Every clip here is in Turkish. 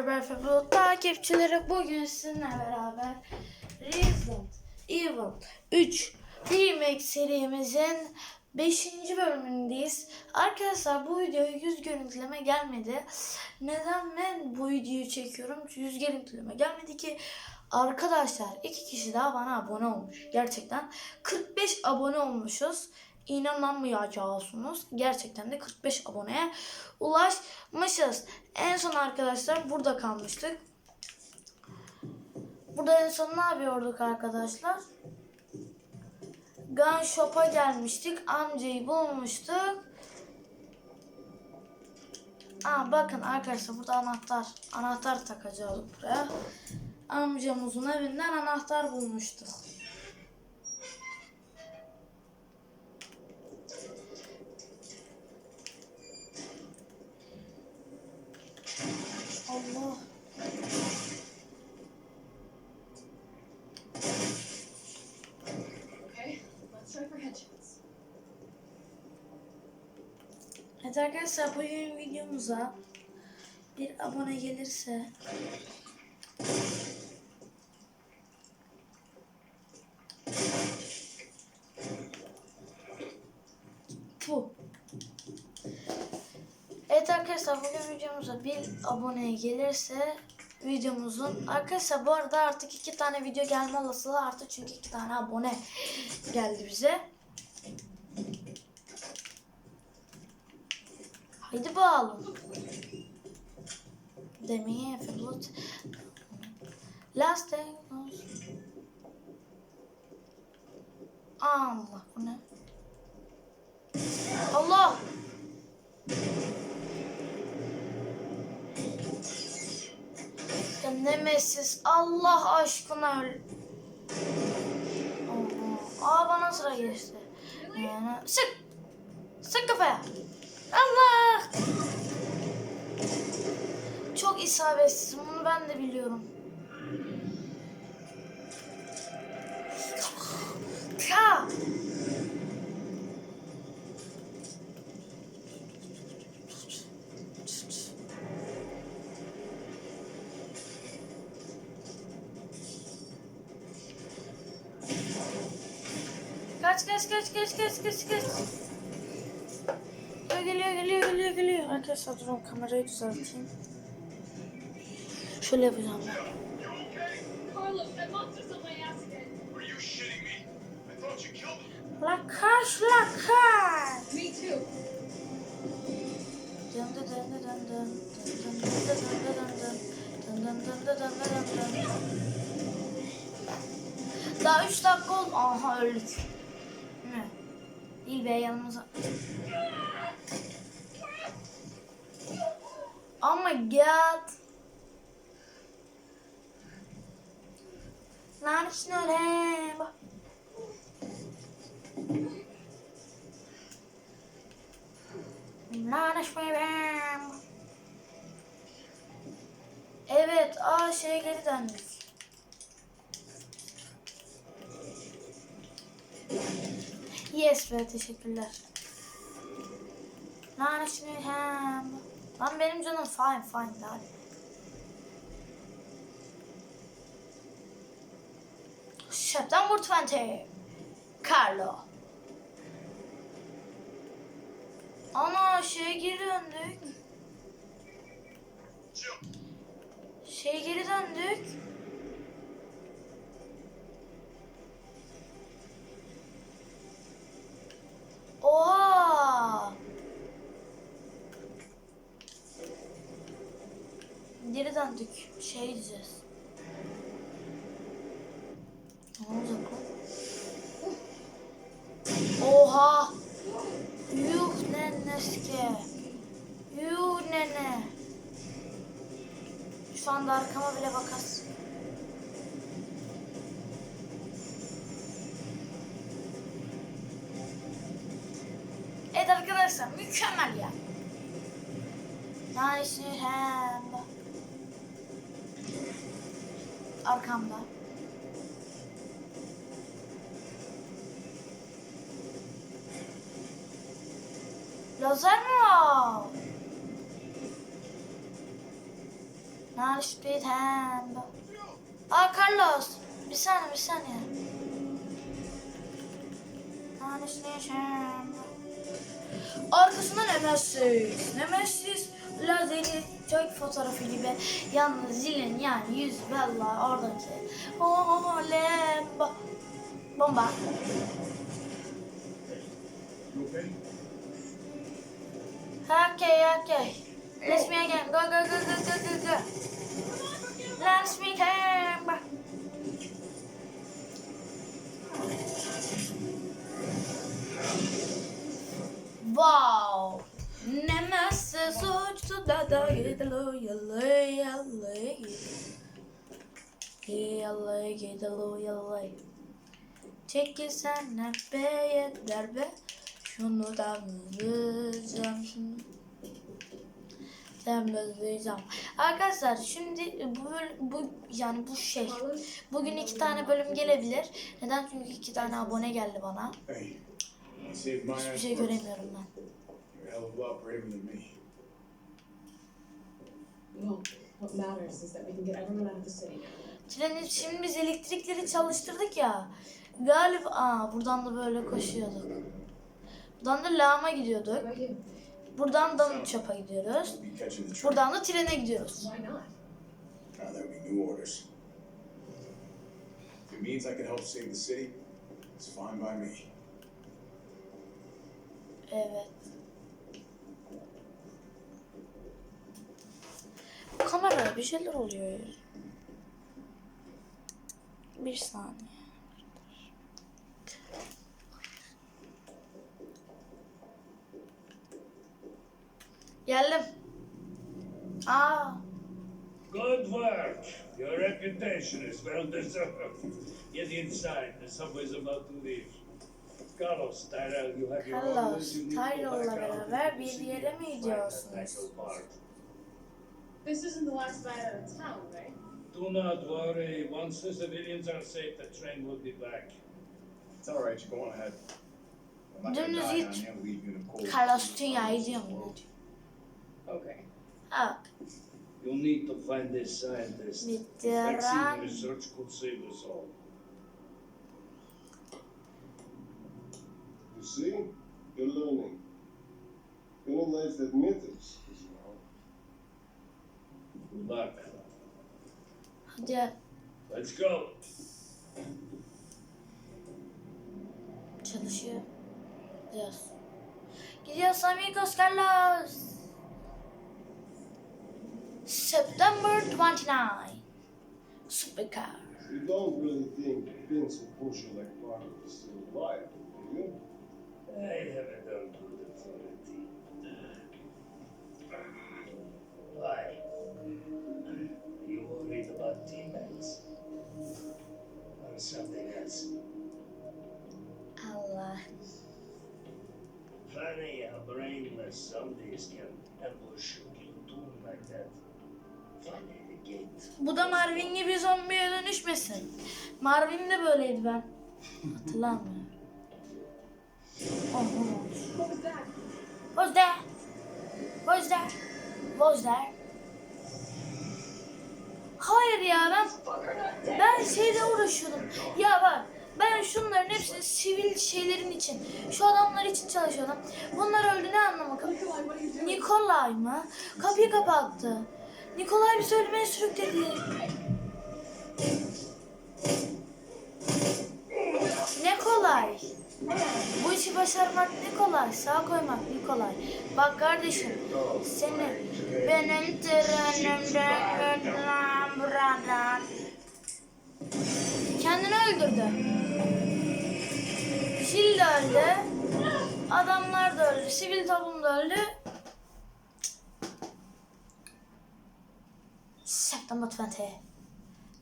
Merhaba efendim takipçileri bugün sizinle beraber Resident Evil 3 Remake serimizin 5. bölümündeyiz. Arkadaşlar bu videoya 100 görüntüleme gelmedi. Neden ben bu videoyu çekiyorum? 100 görüntüleme gelmedi ki arkadaşlar iki kişi daha bana abone olmuş. Gerçekten 45 abone olmuşuz. İnanamayacaksınız. Gerçekten de 45 aboneye ulaşmışız. En son arkadaşlar burada kalmıştık. Burada en son ne yapıyorduk arkadaşlar? Gun Shop'a gelmiştik. Amcayı bulmuştuk. Aa, bakın arkadaşlar burada anahtar. Anahtar takacağız buraya. Amcamızın evinden anahtar bulmuştuk. Evet arkadaşlar bugün videomuza bir abone gelirse Bu. Evet arkadaşlar bugün videomuza bir abone gelirse videomuzun arkadaşlar bu arada artık iki tane video gelme olasılığı arttı çünkü iki tane abone geldi bize. Haydi bakalım. Demeye Flut. Last day. Allah bu ne? Allah! Nemesis Allah aşkına öl. Aa bana sıra geçti. Yani, sık! Sık kafaya! Allah! Çok isabetsiz. Bunu ben de biliyorum. Ya! Kaç kaç kaç kaç kaç kaç kaç. Arkadaşlar durun kamerayı düzelteyim. Şöyle yapacağım ben. Carlos, that monster's on my ass again. Are you shitting me? I thought you killed him. La kaş la kaş. Me too. Dın dın dın dın dın dın. Dın dın dın dın dın dın dın. Dın dın dın dın dın dın dın dın. Daha 3 dakika oldu. Aha öldük. Ne? Değil be yanımıza. Oh my god. Neredesin öyle? Bak. Neredesin Evet, aa şeye geri döndük. Yes be teşekkürler. Neredesin hem? Lan benim canım fine fine daha. September 20. Carlo. Ana şeye geri döndük. Şeye geri döndük. Oha! Geri döndük. Şey diyeceğiz. Ne olacak lan? Oha! Yuh neneske. Yuh nene. Şu anda arkama bile bakas. Evet arkadaşlar mükemmel ya. Nice hem. Arkamda. Var? Now speed hand. Aa Carlos. Bir saniye bir saniye. Speed hand. Arkasında Nemesis. Nemesis lazeri çök fotoğrafı gibi. Yalnız zilin yani yüz bella oradaki. Olem. Bomba. Okay, okay. Let's me again. Go, go, go, go, go, go, go. Let's me again. Wow. Nemesis uçtu da da gidiyor yalı yalı yalı gidiyor yalı Çekilsene be yeter be Şunu da mızlayacağım şunu Temizleyeceğim. Arkadaşlar şimdi bu bu yani bu şey bugün iki tane bölüm gelebilir. Neden? Çünkü iki tane abone geldi bana. Hiçbir şey göremiyorum ben. You're a hell of a lot braver than me. Well, what matters is that we can get everyone out of the city now. Treni şimdi biz elektrikleri çalıştırdık ya. Galiba aa buradan da böyle koşuyorduk. Buradan da lağıma gidiyorduk. What about you? Buradan da çapa gidiyoruz. The train. Buradan da trene gidiyoruz. Why not? Now there will be new orders. If it means I can help save the city, it's fine by me. Evet. Kamerada bir şeyler oluyor. Bir saniye. Geldim. Aa, Good work. Your reputation is well deserved. Get inside. The subway's about to leave. Carlos, Tyrell, you have your Carlos, Tyrell'la beraber bir yere mi gidiyorsunuz? That metal part. This isn't the last night out of town, right? Do not worry. Once the civilians are safe, the train will be back. It's all right. You go on ahead. I'm not gonna Dümdüz die git. on you and leave you in the cold. Carlos dünyayı diyor mu? Okay. Bak. You need to find this scientist. Veteran. Vaccine research could save us all. You see? You're learning. You know, let's admit it. You know. Good luck. Hadi Let's go. çalışıyor. Gidiyoruz. Gidiyoruz amigos Carlos. September 29. Supercar. You don't really think Vince will push you like part of the still alive, do you? I haven't done good authority. Why? Something else? Allah. Funny how brainless zombies can ambush you platoon like that. Funny the gate. Bu da Marvin gibi zombiye dönüşmesin. Marvin de böyleydi ben. Hatırlamıyorum. Oh, What was that? What's that? What's that? What's that? Hayır ya ben ben şeyle uğraşıyordum. Ya bak ben şunların hepsini sivil şeylerin için, şu adamlar için çalışıyordum. Bunlar öldü ne doing? Nikolay mı? Kapıyı kapattı. Nikolay bir söylemeye sürükledi. Ne kolay. Bu işi başarmak kolay. Sağ koymak ne kolay. Bak kardeşim seni benim trenimden öldüren buradan. Kendini öldürdü. Fil de öldü. Adamlar da öldü. Sivil toplum da öldü. September 20.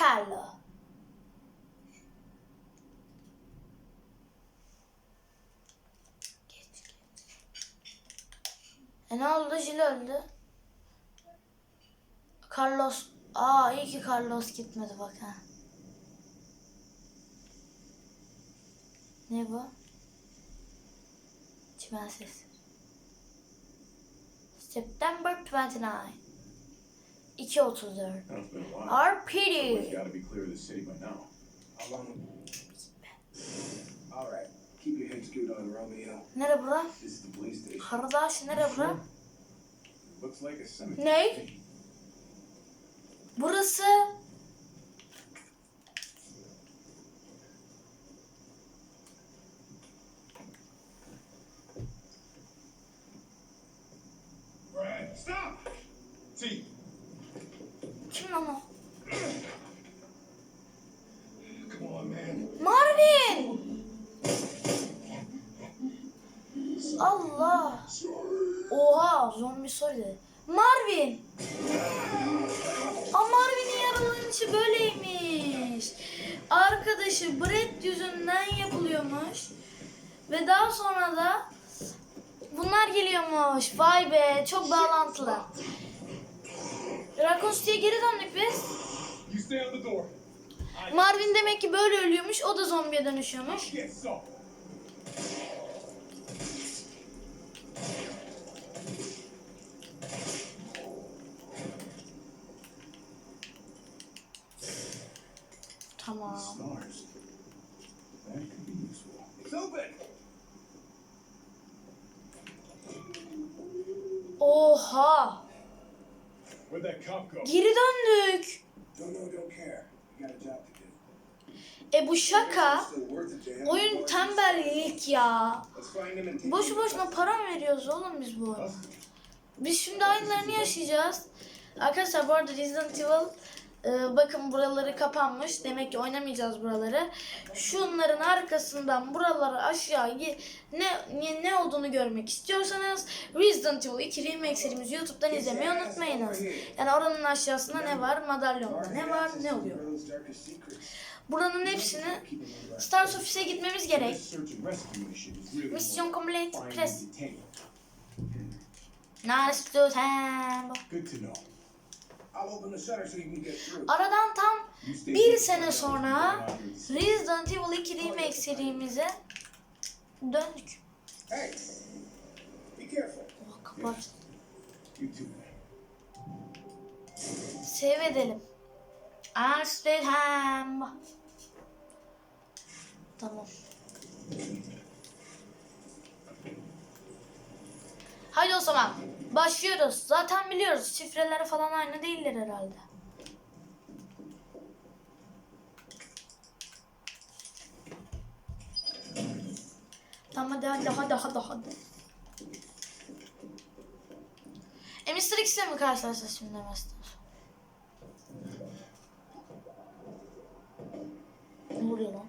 Carlo. E ne oldu? Jill öldü. Carlos. Aa iyi ki Carlos gitmedi bak ha. Ne bu? Çimen sesi. September 29. 2.34. It's been a while. RPD. All right. Nere bura? Kardeş nere bura? Ne? Burası stop! T, kim lan o? come on, man. Marvin! Allah! Oha zombi söyledi. Marvin! Aa Marvin'in yaralanışı böyleymiş. Arkadaşı Brett yüzünden yapılıyormuş. Ve daha sonra da bunlar geliyormuş. Vay be çok bağlantılı. Raccoon City'ye geri döndük biz. Marvin demek ki böyle ölüyormuş. O da zombiye dönüşüyormuş. Stars. That could be useful. It's open. Oha! Where'd that cop go? Geri döndük. Don't know, don't care. You got a job to do. E bu şaka. Oyun tembellik ya. Boşu boşuna para mı veriyoruz oğlum biz bu oyuna? Biz şimdi aynılarını yaşayacağız. Arkadaşlar bu arada Resident Evil e, bakın buraları kapanmış. Demek ki oynamayacağız buraları. Şunların arkasından buraları aşağı ne, ne ne olduğunu görmek istiyorsanız Resident Evil 2 Remake serimizi YouTube'dan izlemeyi unutmayınız. Yani oranın aşağısında ne var? Madalyonda ne var? Ne oluyor? Buranın hepsini Stars Office'e gitmemiz gerek. Mission complete. Press. Nice to have. Good to know. Aradan tam bir sene sonra. Resident Evil 2 Remake serimize döndük. Hey. Oh, kapat. Save edelim. Amsterdam. Tamam. Haydi o zaman. Başlıyoruz. Zaten biliyoruz. Şifreleri falan aynı değiller herhalde. Tamam hadi hadi hadi hadi hadi. E Mr. X'le mi karşılaşacağız şimdi Master? Ne oluyor lan?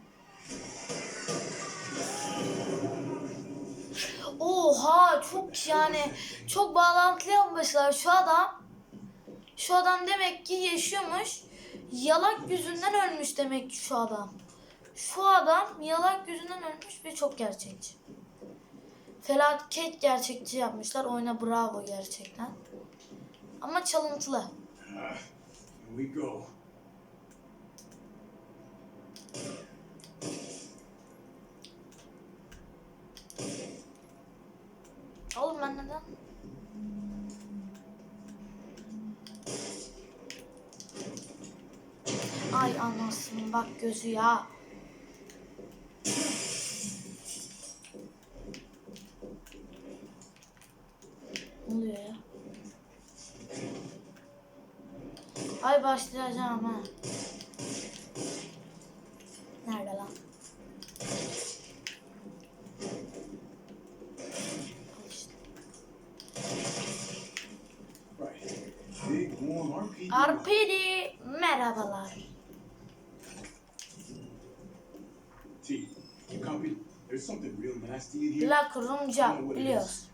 Çok yani çok bağlantılı yapmışlar şu adam. Şu adam demek ki yaşıyormuş. Yalak yüzünden ölmüş demek ki şu adam. Şu adam yalak yüzünden ölmüş ve çok gerçekçi. Felaket gerçekçi yapmışlar. Oyuna bravo gerçekten. Ama çalıntılı. Here we go. Oğlum ben neden? Ay anasını bak gözü ya. Ne oluyor ya? Ay başlayacağım ha. Nerede lan? RPD merhabalar. There's something real nasty in here. La kurumca biliyoruz.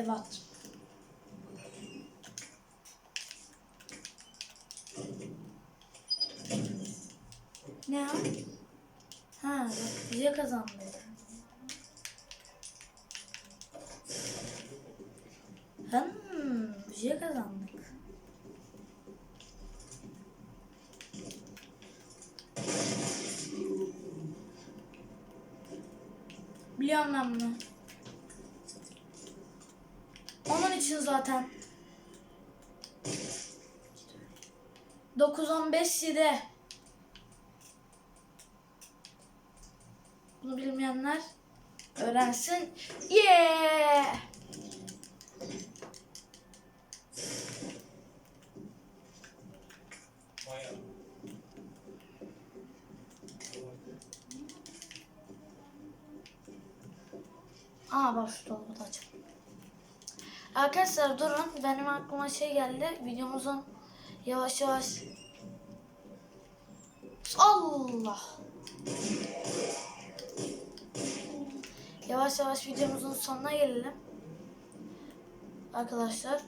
Evet. Ne? o? Ha, bak, bize kazandı. Hmm, bize kazandık. Biliyorum ben bunu. İçin zaten. 9-15 de. Bunu bilmeyenler öğrensin. Yeah! Aa bak şu dolabı da. Arkadaşlar durun. Benim aklıma şey geldi. Videomuzun yavaş yavaş Allah. Yavaş yavaş videomuzun sonuna gelelim. Arkadaşlar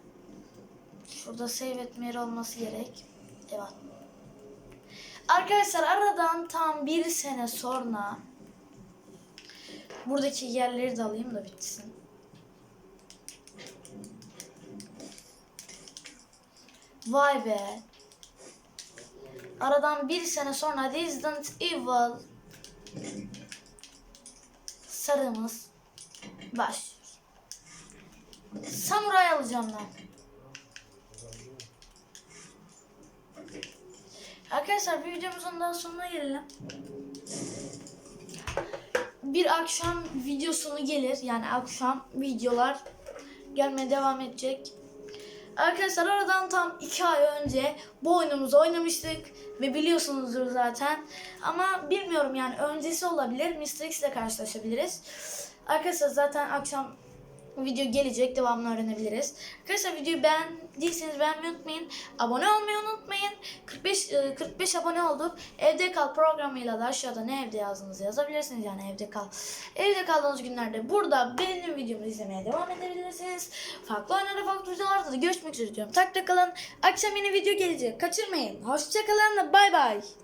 şurada save etme olması gerek. Evet. Arkadaşlar aradan tam bir sene sonra buradaki yerleri de alayım da bitsin. Vay be. Aradan bir sene sonra Resident Evil sarımız başlıyor. Samuray alacağım ben. Arkadaşlar bir videomuzun daha sonuna gelelim. Bir akşam videosunu gelir. Yani akşam videolar gelmeye devam edecek. Arkadaşlar aradan tam 2 ay önce bu oyunumuzu oynamıştık ve biliyorsunuzdur zaten. Ama bilmiyorum yani öncesi olabilir. Mr. X ile karşılaşabiliriz. Arkadaşlar zaten akşam video gelecek. Devamını öğrenebiliriz. Arkadaşlar videoyu beğendiyseniz beğenmeyi unutmayın. Abone olmayı unutmayın. 45 e, 45 abone olduk. Evde kal programıyla da aşağıda ne evde yazdığınızı yazabilirsiniz. Yani evde kal. Evde kaldığınız günlerde burada benim videomu izlemeye devam edebilirsiniz. Farklı oyunlarda farklı videolarda da görüşmek üzere diyorum. Takipte kalın. Akşam yeni video gelecek. Kaçırmayın. Hoşçakalın. Bay bay.